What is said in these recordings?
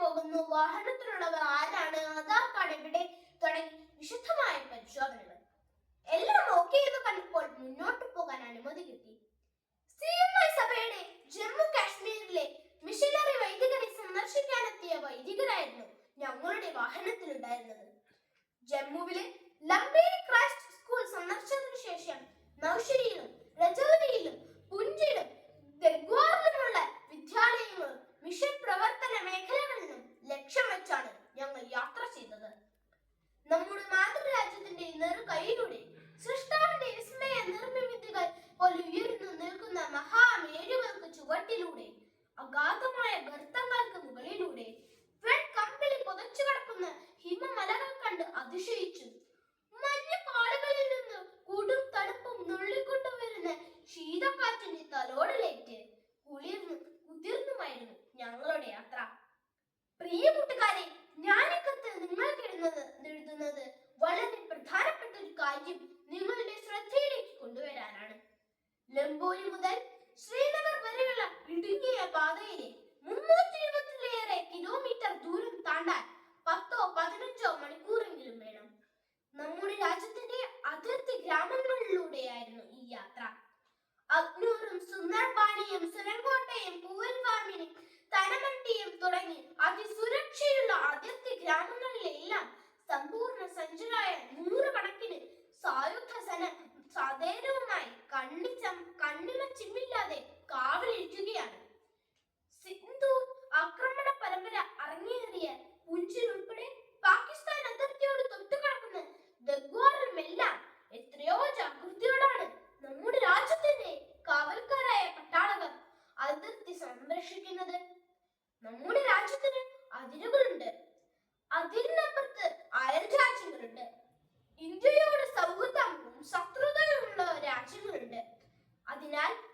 പോകുന്നു. വാഹനത്തിലുള്ളവർ ആരാണ്? ആധാർ കാർഡ് എവിടെ തുടങ്ങി വിശദമായ പരിശോധനകൾ. എല്ലാം ഓക്കെ എന്ന് കണ്ടപ്പോൾ മുന്നോട്ട് പോകാൻ അനുമതി കിട്ടി. സി എം ഐ സഭയുടെ ജമ്മു കാശ്മീരിലെ മിഷനറി വൈദികരെ സന്ദർശിക്കാനെത്തിയ വൈദികരായിരുന്നു ഞങ്ങളുടെ വാഹനത്തിൽ ഉണ്ടായിരുന്നത് ജമ്മുവിലെ ലംബേരി ക്രൈസ്റ്റ് സ്കൂൾ സന്ദർശനത്തിനു ശേഷം നൌഷരിയിലും രജൌരിയിലും പുഞ്ചിലും കൂട്ടുകാരെ ഞാൻ കത്ത് നിങ്ങൾക്കിടുന്നത് എഴുതുന്നത് വളരെ പ്രധാനപ്പെട്ട ഒരു കാര്യം നിങ്ങളുടെ ശ്രദ്ധയിലേക്ക് കൊണ്ടുവരാനാണ്. ലംബോരി മുതൽ ശ്രീനഗർ വരെയുള്ള ഇടുങ്ങിയ പാതയിലെ മുന്നൂറ്റി ഇരുപത്തിലേറെ കിലോമീറ്റർ ദൂരം താണ്ടാൻ പത്തോ പതിനഞ്ചോ മണിക്കൂറെങ്കിലും വേണം. നമ്മുടെ രാജ്യത്തിന്റെ അതിർത്തി ഗ്രാമങ്ങളിലൂടെയായിരുന്നു ഈ യാത്ര. അഗ്നൂറും സുന്ദർബാനിയും സുരങ്കോട്ടയും പൂവൽവാമിനും തനമണ്ടിയും തുടങ്ങി. അതിസുരക്ഷയുള്ള അതിർത്തി ഗ്രാമങ്ങളിലെല്ലാം സമ്പൂർണ സഞ്ചരായ നൂറുകണക്കിന്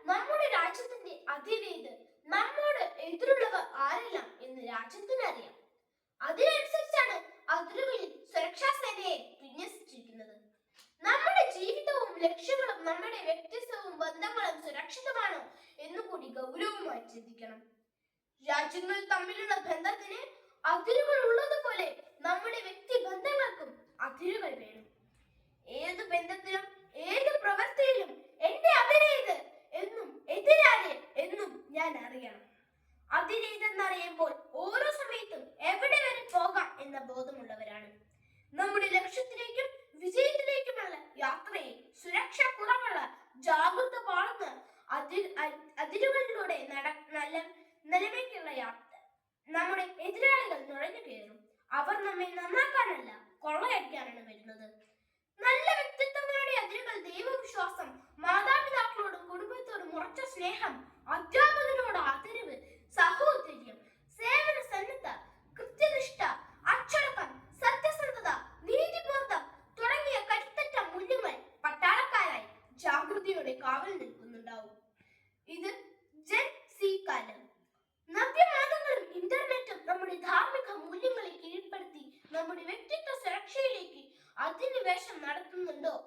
നമ്മുടെ രാജ്യത്തിന്റെ അതിരേത് നമ്മോട് എതിരുള്ളവർ ആരെല്ലാം എന്ന് രാജ്യത്തിന് അറിയാം. അതിനനുസരിച്ചാണ് അതിരുകളിൽ സുരക്ഷാ സേനയെ വിന്യസിച്ചിരിക്കുന്നത്. നമ്മുടെ ജീവിതവും ലക്ഷ്യങ്ങളും നമ്മുടെ വ്യക്തിത്വവും ബന്ധങ്ങളും സുരക്ഷിതമാണോ എന്ന് കൂടി ഗൗരവമായി ചിന്തിക്കണം. രാജ്യങ്ങൾ തമ്മിലുള്ള ബന്ധത്തിന് അതിരുകൾ ഉള്ളതുപോലെ നമ്മുടെ വ്യക്തി ബന്ധങ്ങൾക്കും അതിരുകൾ വേണം. അതിരുകളിലൂടെ നല്ല നിലവിലേക്കുള്ള യാത്ര. നമ്മുടെ എതിരാളികൾ നുഴഞ്ഞു കയറും. അവർ നമ്മെ നന്നാക്കാനല്ല കൊള്ളയടിക്കാനാണ് വരുന്നത്. നല്ല വ്യക്തിത്വങ്ങളുടെ അതിരുകൾ ദൈവവിശ്വാസം മാതാപിതാക്കളോടും കുടുംബത്തോടും ഉറച്ച സ്നേഹം അധ്യാപകരോട്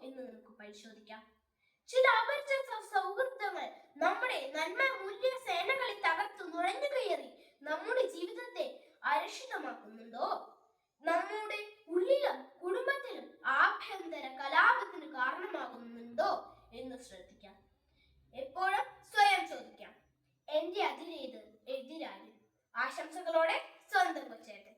എന്ന് നമുക്ക് പരിശോധിക്കാം. ചില അപരിചിത സൗഹൃദങ്ങൾ നമ്മുടെ നന്മ മൂല്യ സേനകളെ തകർത്തു നുഴഞ്ഞു കയറി നമ്മുടെ ജീവിതത്തെ അരക്ഷിതമാക്കുന്നുണ്ടോ? നമ്മുടെ ഉള്ളിലും കുടുംബത്തിലും ആഭ്യന്തര കലാപത്തിന് കാരണമാകുന്നുണ്ടോ എന്ന് ശ്രദ്ധിക്കാം. എപ്പോഴും സ്വയം ചോദിക്കാം. എന്റെ അതിരേത് എതിരായി ആശംസകളോടെ സ്വന്തം കൊച്ചേട്ടൻ.